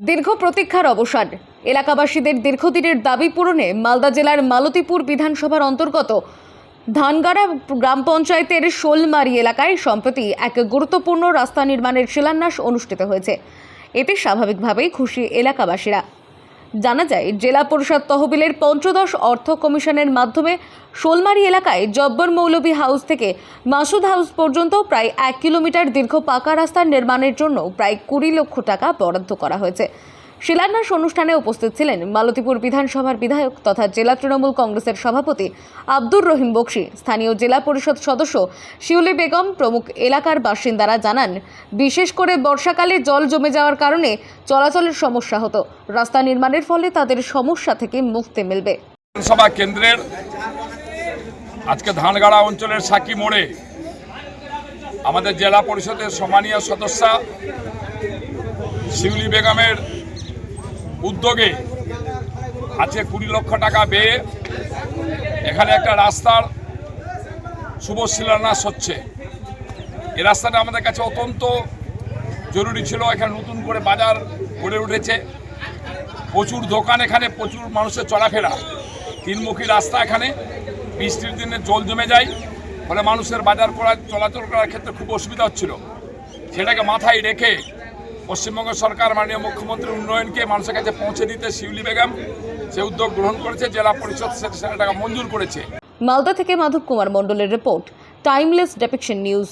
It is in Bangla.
দীর্ঘ প্রতীক্ষার অবসান। এলাকাবাসীদের দীর্ঘদিনের দাবি পূরণে মালদা জেলার মালতীপুর বিধানসভার অন্তর্গত ধানগাড়া গ্রাম পঞ্চায়েতের শোলমারি এলাকায় সম্প্রতি এক গুরুত্বপূর্ণ রাস্তা নির্মাণের শিলান্যাস অনুষ্ঠিত হয়েছে। এতে স্বাভাবিকভাবেই খুশি এলাকাবাসীরা। জানা যায়, জেলা পরিষদ তহবিলের পঞ্চদশ অর্থ কমিশনের মাধ্যমে শোলমারি এলাকায় জব্বর মৌলভী হাউস থেকে মাসুদ হাউস পর্যন্ত প্রায় এক কিলোমিটার দীর্ঘ পাকা রাস্তার নির্মাণের জন্য প্রায় কুড়ি লক্ষ টাকা বরাদ্দ করা হয়েছে। শিলান্যাস অনুষ্ঠানে উপস্থিত ছিলেন মালতীপুর বিধানসভার বিধায়ক তথা জেলা তৃণমূল কংগ্রেসের সভাপতি আব্দুর রহিম বক্সি। স্থানীয় জেলা পরিষদ সদস্য শিউলি বেগম, প্রমুখ এলাকার বাসিন্দারা জানান, বিশেষ করে বর্ষাকালে জল জমে যাওয়ার কারণে চলাচলের সমস্যা হতো। রাস্তা নির্মাণের ফলে তাদের সমস্যা থেকে মুক্তি মিলবে। কেন্দ্রের আজকে ধানগাড়া অঞ্চলের সাকি মোড়ে আমাদের জেলা পরিষদের সম্মানীয় সদস্যা শিউলি বেগমের উদ্যোগে আজকে কুড়ি লক্ষ টাকা ব্যয়ে এখানে একটা রাস্তার শুভ শিলান্যাস হচ্ছে। এই রাস্তাটা আমাদের কাছে অত্যন্ত জরুরি ছিল। এখানে নতুন করে বাজার গড়ে উঠেছে। প্রচুর দোকান এখানে, প্রচুর মানুষের চলাফেরা। তিনমুখী রাস্তা এখানে। বৃষ্টির দিনে জল জমে যায়। ফলে মানুষের বাজার করা, চলাচল করার ক্ষেত্রে খুব অসুবিধা হচ্ছিল। সেটাকে মাথায় রেখে পশ্চিমবঙ্গ সরকার মাননীয় মুখ্যমন্ত্রীর উন্নয়নকে মানুষের কাছে পৌঁছে দিতে শিউলি বেগম সে উদ্যোগ গ্রহণ করেছে, জেলা পরিষদ সেটা টাকা মঞ্জুর করেছে। মালদা থেকে মাধব কুমার মণ্ডলের রিপোর্ট টাইমলেস ডেপিকশন নিউজ